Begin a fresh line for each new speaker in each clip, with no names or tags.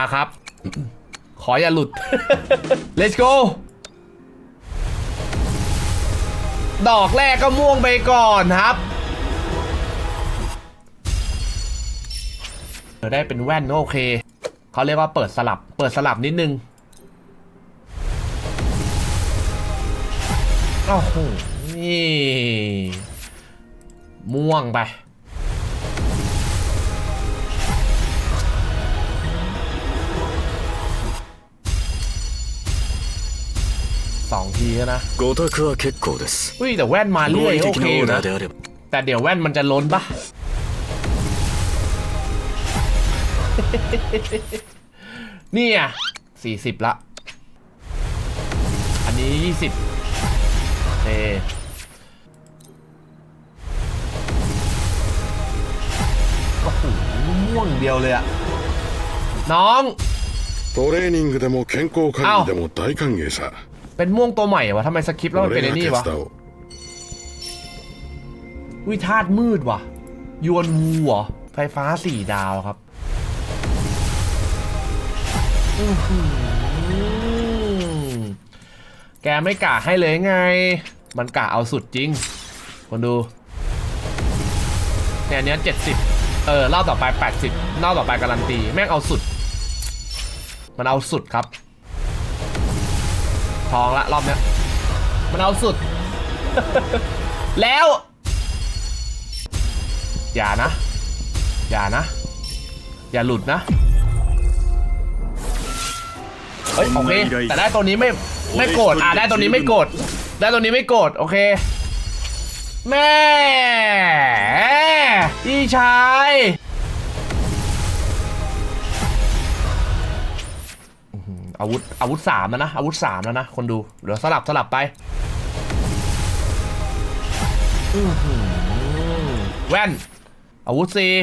มาครับ ขออย่าหลุด let's go ดอกแรกก็ม่วงไปก่อนครับเดี๋ยวได้เป็นแว่นก็โอเค เขาเรียกว่าเปิดสลับ เปิดสลับนิดนึงโอ้โหนี่ ม่วงไป สองทีแล้วนะ
ご託は結構です
อุ้ยแต่แว่นมาเรื่อยโอเคอยู่นะแต่เดี๋ยวแว่นมันจะล้นปะนี่อะสี่สิบละ อันนี้ยี่สิบเออม่วงเดียวเลยอะ น้อง
トレーニングでも健康管理でも大歓迎さ
เป็นม่วงตัวใหม่วะทำไมสคริปต์แล้วมันเป็นไอ้นี่วะวิธาตมืดวะยวนวูวหไฟฟ้าสี่ดาวครับแกไม่กะให้เลยไง มันกะเอาสุดจริง คนดูเนี่ยเนี้ยเจ็ดสิบเออรอบต่อไปแปดสิบรอบต่อไปการันตี แม่งเอาสุด มันเอาสุดครับ ทองละรอบเนี้ยมันเอาสุด แล้ว อย่านะ อย่านะ อย่าหลุดนะ เฮ้ยโอเคแต่ได้ตัวนี้ไม่ไม่โกรธอ่าได้ตัวนี้ไม่โกรธได้ตัวนี้ไม่โกรธโอเค แม่พี่ชาย อื้อหืออาวุธอาวุธสามแล้วนะ อาวุธสามแล้วนะ คนดู เดี๋ยวสลับสลับไปอื้อหือแว่น อาวุธสี่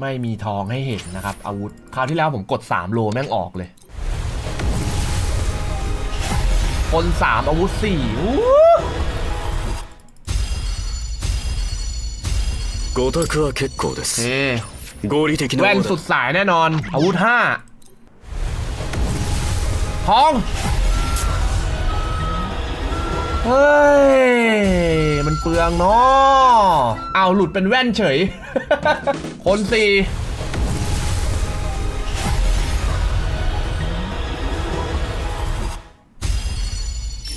ไม่มีทองให้เห็นนะครับ อาวุธ คราวที่แล้วผมกด 3 โลแม่งออกเลย คน 3 อาวุธ4อู้
ご託は結構で
โอ
す
เค
合理的なオ
แว่น
ーダ
สุ
ー
ดสายแน่นอน อาวุธห้าทอง เฮ้ย มันเปลืองเนาะเอาหลุดเป็นแว่นเฉย คนสี่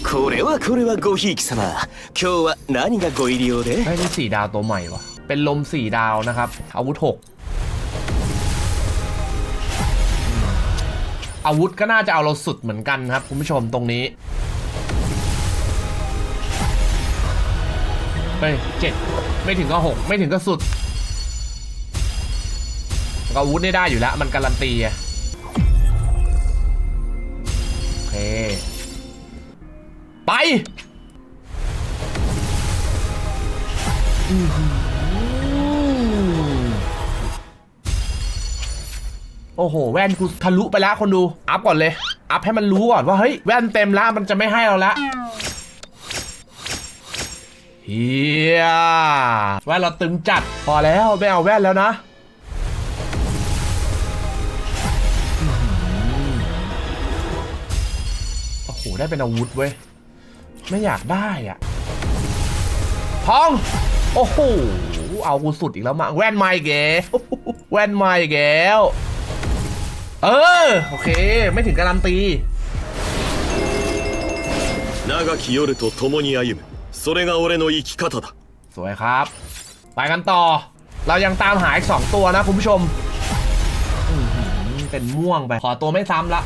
これはこれはごひいき様今日は何がご入り用で
เฮ้ยนี่สี่ดาวตัวใหม่วะเป็นลมสี่ดาวนะครับ อาวุธหก อาวุธก็น่าจะเอาเราสุดเหมือนกันครับคุณผู้ชมตรงนี้เฮ้ยเจ็ดไม่ถึงก็หกไม่ถึงก็สุดอาวุธนี่ได้อยู่แล้ว มันการันตีอะโอเค ไป โอ้โห แว่นกูทะลุไปแล้วคนดู อัพก่อนเลย อัพให้มันรู้ก่อนว่า เฮ้ย แว่นเต็มแล้วมันจะไม่ให้เราละเฮียแว่นเราตึงจัด พอแล้วไม่เอาแว่นแล้วนะโอ้โห ได้เป็นอาวุธเว้ย ไม่อยากได้อะทอง โอ้โห เอากูสุดอีกแล้วมา แว่นไม่แกแว่นไม่แกว เออ โอเค ไม่ถึงการันตี
長き夜と共に歩むそれが俺の生き方だ
สวยครับ ไปกันต่อ เรายังตามหาอีกสองตัวนะคุณผู้ชมอื้อหือเป็นม่วงไป ขอตัวไม่ซ้ำละ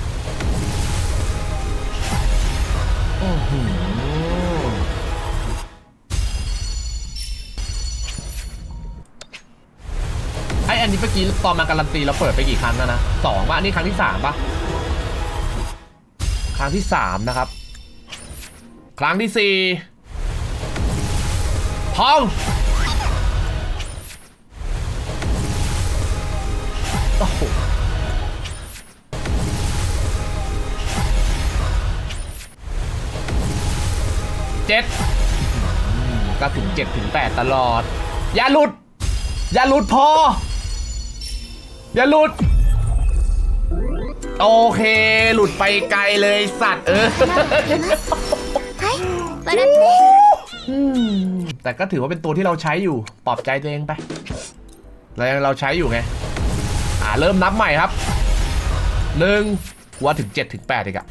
อื้อหือ ออันนี้เมื่อกี้ตอนมาการันตีเราเปิดไปกี่ครั้งแล้วนะสองป่ะอันนี้ครั้งที่สามป่ะครั้งที่สามนะครับ ครั้งที่สี่ทองโอ้โหเจ็ดก็ถึงเจ็ดถึงแปดตลอด อย่าหลุด อย่าหลุดพอ อย่าหลุด โอเค หลุดไปไกลเลยสัตว์เออ
はい笑ってね
อืมแต่ก็ถือว่าเป็นตัวที่เราใช้อยู่ ปลอบใจตัวเองไปเรายังเราใช้อยู่ไง อ่าเริ่มนับใหม่ครับหนึ่งว่าถึงเจ็ดถึงแปดอีกอะ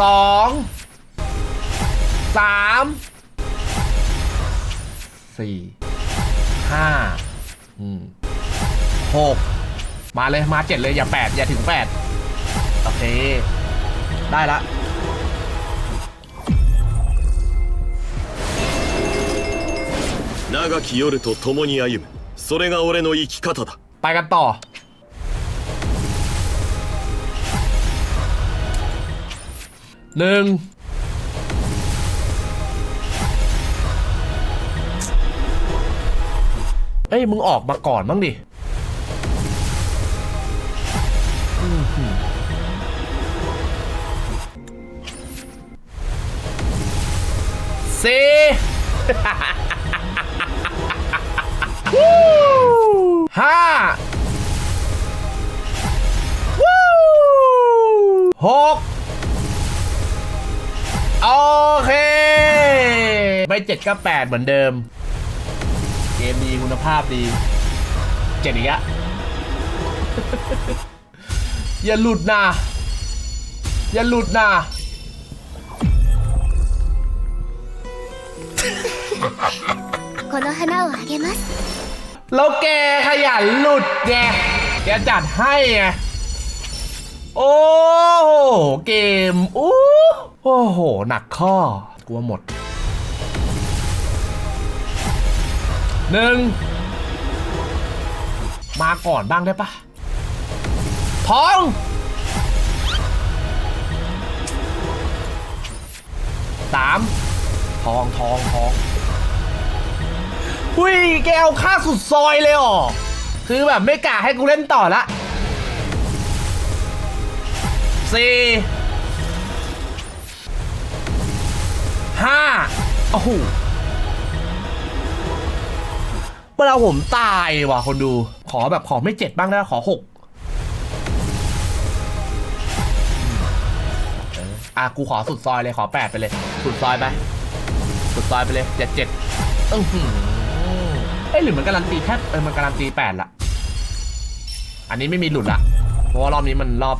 สองสามสี่ห้าอืม หกมาเลยมาเจ็ดเลยอย่าแปดอย่าถึงแปดโอเค ได้ละ
長き夜と共に歩むそれが俺の生き方だ
ไปกันต่อ หนึ่ง เอ้ยมึงออกมาก่อนบ้างดิอื้อหือสี่ห้าหกโอเค ไม่เจ็ดก็แปดเหมือนเดิม เกมดีคุณภาพดี เจ็ดอีกอะ อย่าหลุดนะ อย่าหลุดนะ
この花をあげます
แล้วแกขยันหลุดไงแกจัดให้ไง โอ้โห เกมอู้โอ้โห หนักข้อกลัวหมด หนึ่งมาก่อนบ้างได้ปะทอง สาม ทองทองทองหุ้ยแกเอาค่าสุดซอยเลยเหรอคือแบบไม่กะให้กูเล่นต่อละสี่ห้าโอ้โห เมื่อเราผมตายว่ะคนดู ขอแบบขอไม่เจ็ดบ้างนะขอหกเอออ่ะ กูขอสุดซอยเลยขอแปดไปเลย สุดซอยไป สุดซอยไปเลยเจ็ดเจ็ดอื้อหือเอ้ยหรือมันการันตีแค่เออมันการันตีแปดละ อันนี้ไม่มีหลุดละ เพราะว่ารอบนี้มันรอบ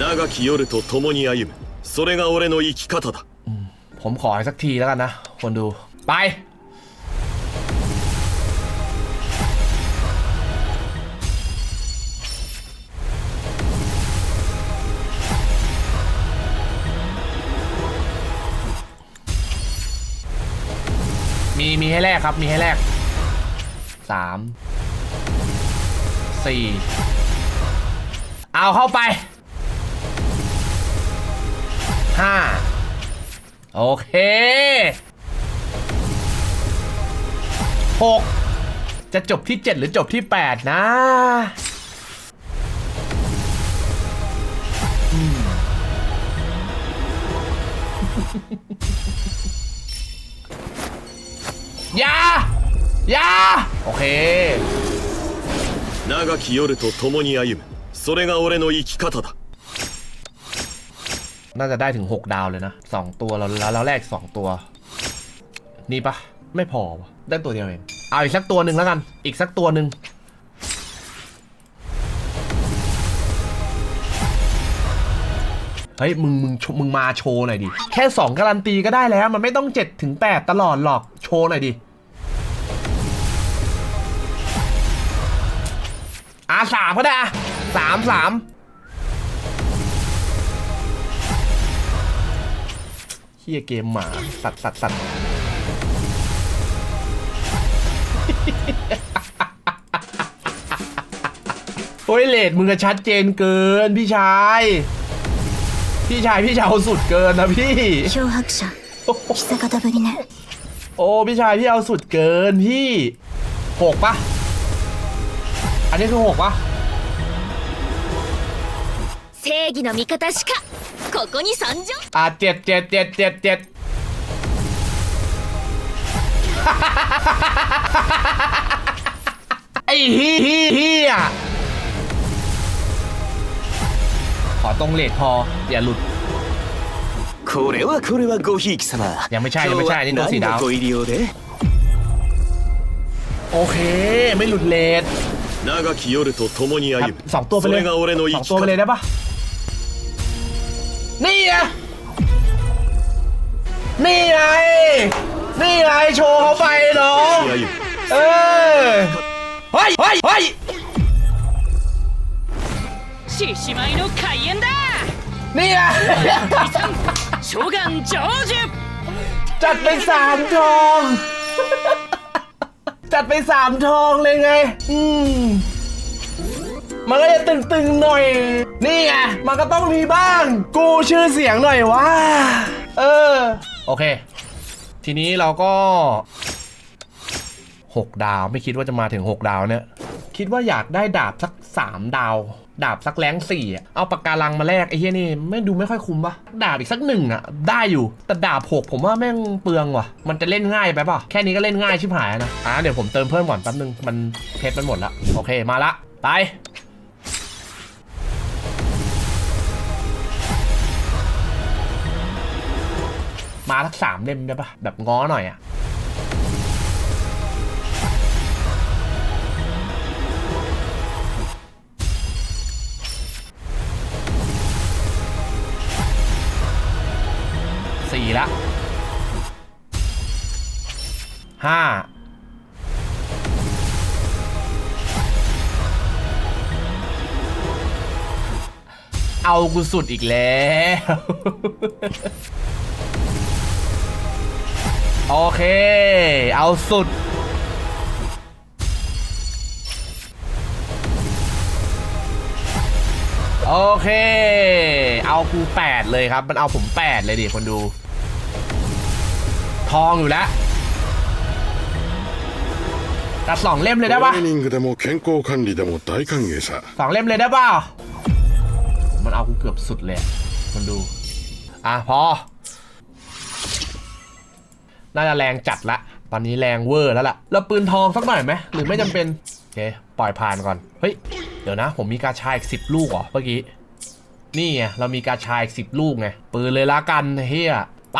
長き夜と共に歩むそれが俺の生き方だ
ผมขออีกสักทีแล้วกันนะ คนดู ไป มีมีให้แลกครับมีให้แลกสามสี่เอาเข้าไปห้าโอเคหกจะจบที่7หรือจบที่8นะอืม ย่า อย่า โอเค
長き夜と共に歩むそれが俺の生き方だ
น่าจะได้ถึง 6 ดาวเลยนะสองตัวเราแล้วเราแรกสองตัว นี่ปะไม่พอวะได้ตัวเดียวเอง เอาอีกสักตัวหนึ่งแล้วกัน อีกสักตัวหนึ่งเฮ้ย มึงมึงโชมึงมาโชว์หน่อยดิ แค่ 2 การันตีก็ได้แล้ว มันไม่ต้อง 7 ถึง 8 ตลอดหรอกโช ว์หน่อยดิอาสามก็ได้อะสามสามเฮียเกมหมา สัตสัตสัตโอ้ยเลดมึงชัดเจนเกินพี่ชาย พี่ชายพี่ชาวสุดเกินนะพี่ โอ้พี่ชายพี่เอาสุดเกินพี่หกปะอันนี้คือหกปะ
正義の味方しかここに参上
อ่ะเจ็ดเจ็ดเจ็ดเจ็ดเจ็ด ไอ้ฮีฮีฮีอ่ะขอตรงเลทพอ อย่าหลุด
これはこれはごひいき様
やめちゃえ
今日
やめちゃえ
は
二度水だ
何がご入り用で
โอเค ไม่หลุดเลท
長き夜と共に
ครับ
歩む
สองตัวไป
そ
เล
れ
ย
が俺の
ส
生
อง
き
ตัวไป
方
เลยได้ปะนี่ไงนี่ไง นี่ไง โชว์เขาไปน้อง
歩む
เออ เฮ้ย เฮ้ย เฮ้ย
獅子舞の開演だ
นี่นะ
쇼간 저주
จัดไปสามทอง จัดไปสามทองเลยไง อืม มันก็จะตึงๆหน่อย นี่ไง มันก็ต้องมีบ้าง กูชื่อเสียงหน่อยว่า เออ โอเค ทีนี้เราก็หกดาวไม่คิดว่าจะมาถึงหกดาวเนี่ย คิดว่าอยากได้ดาบสักสามดาว ดาบสักแรงสี่เอาปากการังมาแลกไอ้เหี้ยนี่ไม่ดูไม่ค่อยคุ้มปะดาบอีกสักหนึ่งอะได้อยู่แต่ดาบหกผมว่าแม่งเปลืองว่ะ มันจะเล่นง่ายไปป่ะแค่นี้ก็เล่นง่ายชิบหายนะอะเดี๋ยวผมเติมเพิ่มก่อนแป๊บนึงมันเพชรมันหมดละโอเคมาละไปมาทักสามเล่มได้ปะแบบง้อหน่อยอะ สี่ละห้าเอากูสุดอีกแล้ว โอเค เอาสุด โอเค เอากูแปดเลยครับ มันเอาผมแปดเลยดิคนดู ทองอยู่แล้วตัดสองเล่มเลย
ト
ได้
レ
ปะ
ーニングでも健康管理でも大歓迎さ
สองเล่มเลยได้ป่ะมันเอากูเกือบสุดเลยอะคนดู อ่ะพอ น่าจะแรงจัดละ ตอนนี้แรงเวอร์แล้วล่ะ แล้วปืนทองสักหน่อยไหม หรือไม่จำเป็น โอเค ปล่อยผ่านก่อน เฮ้ย เดี๋ยวนะ ผมมีกาชายอีกสิบลูกเหรอเมื่อกี้ นี่ไง เรามีกาชายอีกสิบลูกไง ปืนเลยละกันเฮียไป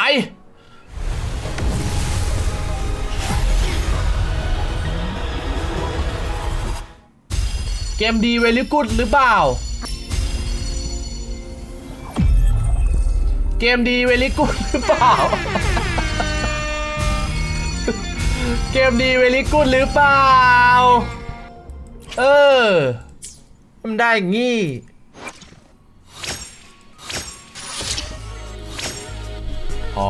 เกมดีเวลิกุดหรือเปล่า เกมดีเวลิกุดหรือเปล่า เกมดีเวลิกุดหรือเปล่า เออมันได้งงี้พอ